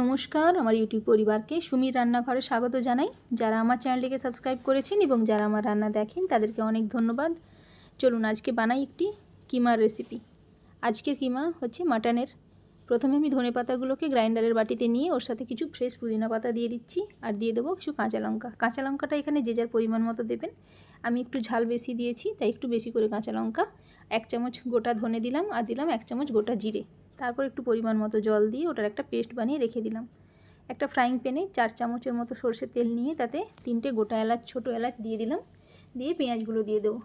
নমস্কার। আমার ইউটিউব পরিবারকে সুমির রান্নাঘরে স্বাগত জানাই। যারা আমার চ্যানেলটিকে সাবস্ক্রাইব করেছেন এবং যারা আমার রান্না দেখেন, তাদেরকে অনেক ধন্যবাদ। চলুন, আজকে বানাই একটি কিমার রেসিপি আজকের কিমা হচ্ছে মাটনের। প্রথমে আমি ধনে পাতাগুলোকে গ্রাইন্ডারের বাটিতে নিয়ে ওর সাথে কিছু ফ্রেশ পুদিনা পাতা দিয়ে দিচ্ছি আর দিয়ে দেবো কিছু কাঁচা লঙ্কা। কাঁচা লঙ্কাটা এখানে যে যার পরিমাণ মতো দেবেন। আমি একটু ঝাল বেশি দিয়েছি, তাই একটু বেশি করে কাঁচা লঙ্কা। এক চামচ গোটা ধনে দিলাম আর দিলাম এক চামচ গোটা জিরে। তারপর একটু পরিমাণ মতো জল দিয়ে ওটার একটা পেস্ট বানিয়ে রেখে দিলাম। একটা ফ্রাইং প্যানে চার চামচের মতো সর্ষের তেল নিয়ে তাতে তিনটে গোটা এলাচ, ছোটো এলাচ দিয়ে দিলাম। দিয়ে পেঁয়াজগুলো দিয়ে দেবো।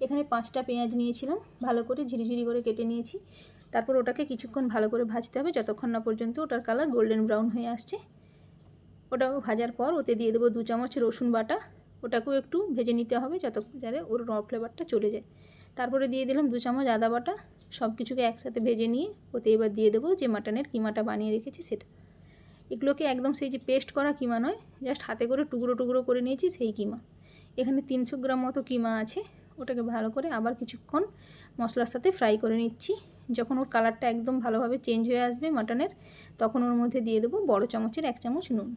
এখানে পাঁচটা পেঁয়াজ নিয়েছিলাম। ভালো করে ঝিরিঝিরি করে কেটে নিয়েছি। তারপর ওটাকে কিছুক্ষণ ভালো করে ভাজতে হবে। যতক্ষণ না পর্যন্ত ওটার কালার গোল্ডেন ব্রাউন হয়ে আসছে। ওটা ভাজার পর ওতে দিয়ে দেবো দু চামচ রসুন বাটা। ওটাকেও একটু ভেজে নিতে হবে যত যাতে ওর র ফ্লেভারটা চলে যায়। তারপরে দিয়ে দিলাম দু চামচ আদা বাটা সব কিছুকে একসাথে ভেজে নিয়ে ওতে এবার দিয়ে দেবো যে মাটনের কিমাটা বানিয়ে রেখেছি সেটা। এগুলোকে একদম সেই যে পেস্ট করা কিমা নয় জাস্ট হাতে করে টুকরো টুকরো করে নিয়েছি সেই কিমা। এখানে তিনশো গ্রাম মতো কিমা আছে, ওটাকে ভালো করে আবার কিছুক্ষণ মশলার সাথে ফ্রাই করে নিচ্ছি। যখন ওর কালারটা একদম ভালোভাবে চেঞ্জ হয়ে আসবে মাটনের, তখন ওর মধ্যে দিয়ে দেবো বড় চামচের এক চামচ নুন।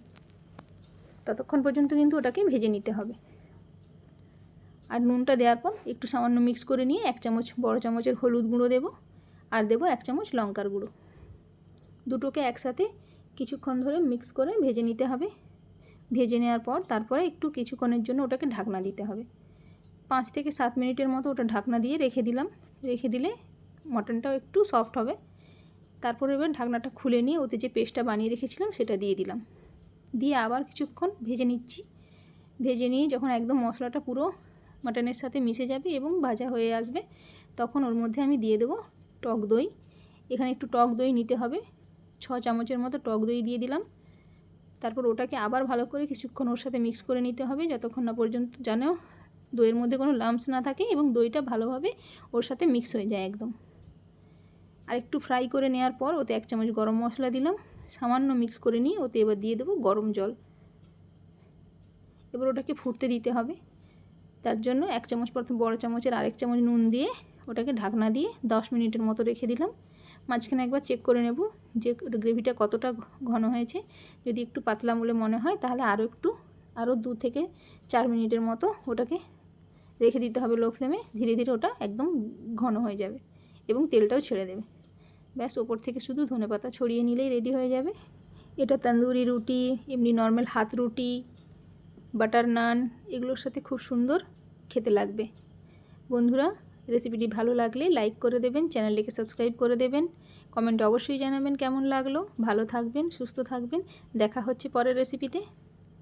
ততক্ষণ পর্যন্ত কিন্তু ওটাকে ভেজে নিতে হবে। আর নুনটা দেওয়ার পর একটু সামান্য মিক্স করে নিয়ে এক চামচ বড় চামচের হলুদ গুঁড়ো দেবো আর দেবো এক চামচ লঙ্কার গুঁড়ো। দুটোকে একসাথে কিছুক্ষণ ধরে মিক্স করে ভেজে নিতে হবে। ভেজে নেওয়ার পর তারপরে একটু কিছুক্ষণের জন্য ওটাকে ঢাকনা দিতে হবে। পাঁচ থেকে সাত মিনিটের মতো ওটা ঢাকনা দিয়ে রেখে দিলাম। রেখে দিলে মটনটাও একটু সফট হবে। তারপরে এবার ঢাকনাটা খুলে নিয়ে ওতে যে পেস্টটা বানিয়ে রেখেছিলাম সেটা দিয়ে দিলাম। দিয়ে আবার কিছুক্ষণ ভেজে নিচ্ছি। ভেজে নিয়ে যখন একদম মশলাটা পুরো মাটনের সাথে মিশে যাবে এবং ভাজা হয়ে আসবে। তখন ওর মধ্যে আমি দিয়ে দেবো টক দই। এখানে একটু টক দই নিতে হবে। ছ চামচের মতো টক দই দিয়ে দিলাম। তারপর ওটাকে আবার ভালো করে কিছুক্ষণ ওর সাথে মিক্স করে নিতে হবে। যতক্ষণ না পর্যন্ত জানো দইয়ের মধ্যে কোনো লাম্পস না থাকে এবং দইটা ভালোভাবে ওর সাথে মিক্স হয়ে যায় একদম। আর একটু ফ্রাই করে নেওয়ার পর ওতে এক চামচ গরম মশলা দিলাম। সামান্য মিক্স করে নিয়ে ওতে এবার দিয়ে দেবো গরম জল। এবার ওটাকে ফুটতে দিতে হবে। তার জন্য এক চামচ প্রথম বড় চামচের আরেক চামচ নুন দিয়ে ওটাকে ঢাকনা দিয়ে দশ মিনিটের মতো রেখে দিলাম। মাঝখানে একবার চেক করে নেব যে গ্রেভিটা কতটা ঘন হয়েছে। যদি একটু পাতলা বলে মনে হয় তাহলে আরও একটু আরও দু থেকে চার মিনিটের মতো ওটাকে রেখে দিতে হবে লো ফ্লেমে ধীরে ধীরে ওটা একদম ঘন হয়ে যাবে এবং তেলটাও ছেড়ে দেবে। ব্যাস, ওপর থেকে শুধু ধনে পাতা ছড়িয়ে নিলেই রেডি হয়ে যাবে। এটা তন্দুরি রুটি, এমনি নর্মাল হাত রুটি বাটার নান, এগুলোর সাথে খুব সুন্দর খেতে লাগবে। বন্ধুরা, রেসিপিটি ভালো লাগলে লাইক করে দেবেন, চ্যানেলটিকে সাবস্ক্রাইব করে দেবেন। কমেন্ট অবশ্যই জানাবেন কেমন লাগল। ভালো থাকবেন, সুস্থ থাকবেন। দেখা হচ্ছে পরের রেসিপিতে।